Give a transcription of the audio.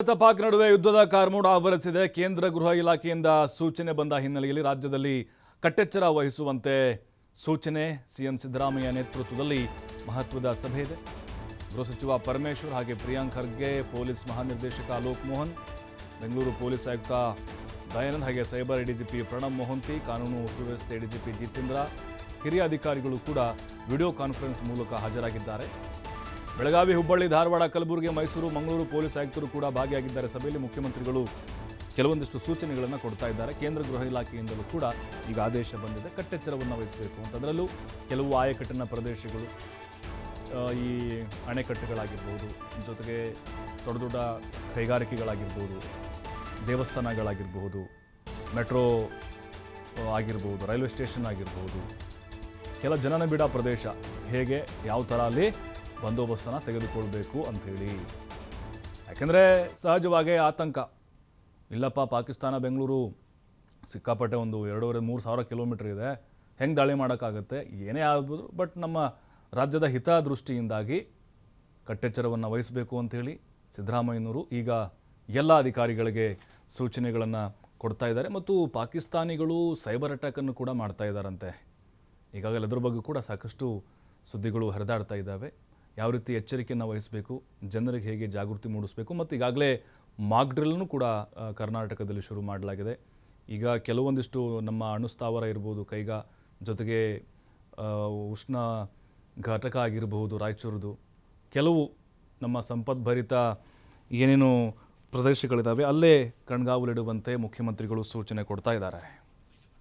ಭಾರತ ಪಾಕ್ ನಡುವೆ ಯುದ್ಧದ ಕಾರ್ಮೋಡ ಆವರಿಸಿದೆ. ಕೇಂದ್ರ ಗೃಹ ಇಲಾಖೆಯಿಂದ ಸೂಚನೆ ಬಂದ ಹಿನ್ನೆಲೆಯಲ್ಲಿ ರಾಜ್ಯದಲ್ಲಿ ಕಟ್ಟೆಚ್ಚರ ವಹಿಸುವಂತೆ ಸೂಚನೆ. ಸಿಎಂ ಸಿದ್ದರಾಮಯ್ಯ ನೇತೃತ್ವದಲ್ಲಿ ಮಹತ್ವದ ಸಭೆ ಇದೆ. ಗೃಹ ಸಚಿವ ಪರಮೇಶ್ವರ್ ಹಾಗೆ ಪ್ರಿಯಾಂಕ್ ಖರ್ಗೆ, ಪೊಲೀಸ್ ಮಹಾನಿರ್ದೇಶಕ ಅಲೋಕ್ ಮೋಹನ್, ಬೆಂಗಳೂರು ಪೊಲೀಸ್ ಆಯುಕ್ತ ದಯಾನಂದ್ ಹಾಗೆ ಸೈಬರ್ ಎಡಿಜಿಪಿ ಪ್ರಣಬ್ ಮೊಹಂತಿ, ಕಾನೂನು ಸುವ್ಯವಸ್ಥೆ ಡಿಜಿಪಿ ಜಿತೇಂದ್ರ, ಹಿರಿಯ ಅಧಿಕಾರಿಗಳು ಕೂಡ ವಿಡಿಯೋ ಕಾನ್ಫರೆನ್ಸ್ ಮೂಲಕ ಹಾಜರಾಗಿದ್ದಾರೆ. ಬೆಳಗಾವಿ ಹುಬ್ಬಳ್ಳಿ ಧಾರವಾಡ ಕಲಬುರಗಿ ಮೈಸೂರು ಮಂಗಳೂರು ಪೊಲೀಸ್ ಆಯುಕ್ತರು ಕೂಡ ಭಾಗಿಯಾಗಿದ್ದಾರೆ. ಸಭೆಯಲ್ಲಿ ಮುಖ್ಯಮಂತ್ರಿಗಳು ಕೆಲವೊಂದಿಷ್ಟು ಸೂಚನೆಗಳನ್ನು ಕೊಡ್ತಾ ಇದ್ದಾರೆ. ಕೇಂದ್ರ ಗೃಹ ಇಲಾಖೆಯಿಂದಲೂ ಕೂಡ ಈಗ ಆದೇಶ ಬಂದಿದೆ. ಕಟ್ಟೆಚ್ಚರವನ್ನು ವಹಿಸಬೇಕು ಅಂತ ಅದರಲ್ಲೂ ಕೆಲವು ಆಯಕಟ್ಟಿನ ಪ್ರದೇಶಗಳು ಈ ಅಣೆಕಟ್ಟುಗಳಾಗಿರ್ಬೋದು, ಜೊತೆಗೆ ದೊಡ್ಡ ದೊಡ್ಡ ಕೈಗಾರಿಕೆಗಳಾಗಿರ್ಬೋದು, ದೇವಸ್ಥಾನಗಳಾಗಿರ್ಬೋದು, ಮೆಟ್ರೋ ಆಗಿರ್ಬೋದು, ರೈಲ್ವೆ ಸ್ಟೇಷನ್ ಆಗಿರ್ಬೋದು, ಕೆಲ ಜನನಿಬಿಡ ಪ್ರದೇಶ ಹೇಗೆ, ಯಾವ ಥರ ಅಲ್ಲಿ ಬಂದೋಬಸ್ತನ್ನು ತೆಗೆದುಕೊಳ್ಬೇಕು ಅಂಥೇಳಿ. ಯಾಕೆಂದರೆ ಸಹಜವಾಗಿ ಆತಂಕ. ಇಲ್ಲಪ್ಪ, ಪಾಕಿಸ್ತಾನ, ಬೆಂಗಳೂರು ಸಿಕ್ಕಾಪಟ್ಟೆ ಒಂದು ಎರಡೂವರೆ, ಮೂರು ಸಾವಿರ ಕಿಲೋಮೀಟ್ರ್ ಇದೆ. ಹೆಂಗೆ ದಾಳಿ ಮಾಡೋಕ್ಕಾಗತ್ತೆ? ಏನೇ ಆಗ್ಬೋದು, ಬಟ್ ನಮ್ಮ ರಾಜ್ಯದ ಹಿತದೃಷ್ಟಿಯಿಂದಾಗಿ ಕಟ್ಟೆಚ್ಚರವನ್ನು ವಹಿಸಬೇಕು ಅಂಥೇಳಿ ಸಿದ್ದರಾಮಯ್ಯನವರು ಈಗ ಎಲ್ಲ ಅಧಿಕಾರಿಗಳಿಗೆ ಸೂಚನೆಗಳನ್ನು ಕೊಡ್ತಾ ಇದ್ದಾರೆ. ಮತ್ತು ಪಾಕಿಸ್ತಾನಿಗಳು ಸೈಬರ್ ಅಟ್ಯಾಕನ್ನು ಕೂಡ ಮಾಡ್ತಾ ಇದ್ದಾರಂತೆ. ಈಗಾಗಲೇ ಅದ್ರ ಬಗ್ಗೆ ಕೂಡ ಸಾಕಷ್ಟು ಸುದ್ದಿಗಳು ಹರಿದಾಡ್ತಾ ಇದ್ದಾವೆ. ಯಾವ ರೀತಿ ಎಚ್ಚರಿಕೆಯನ್ನು ವಹಿಸಬೇಕು, ಜನರಿಗೆ ಹೇಗೆ ಜಾಗೃತಿ ಮೂಡಿಸಬೇಕು ಮತ್ತು ಈಗಾಗಲೇ ಮಾಕ್ ಡ್ರಿಲ್ನು ಕೂಡ ಕರ್ನಾಟಕದಲ್ಲಿ ಶುರು ಮಾಡಲಾಗಿದೆ. ಈಗ ಕೆಲವೊಂದಿಷ್ಟು ನಮ್ಮ ಅಣುಸ್ಥಾವರ ಇರ್ಬೋದು, ಕೈಗ ಜೊತೆಗೆ ಉಷ್ಣ ಘಟಕ ಆಗಿರಬಹುದು, ರಾಯಚೂರದು, ಕೆಲವು ನಮ್ಮ ಸಂಪದ್ಭರಿತ ಏನೇನು ಪ್ರದೇಶಗಳಿದ್ದಾವೆ ಅಲ್ಲೇ ಕಣ್ಗಾವಲಿಡುವಂತೆ ಮುಖ್ಯಮಂತ್ರಿಗಳು ಸೂಚನೆ ಕೊಡ್ತಾ ಇದ್ದಾರೆ.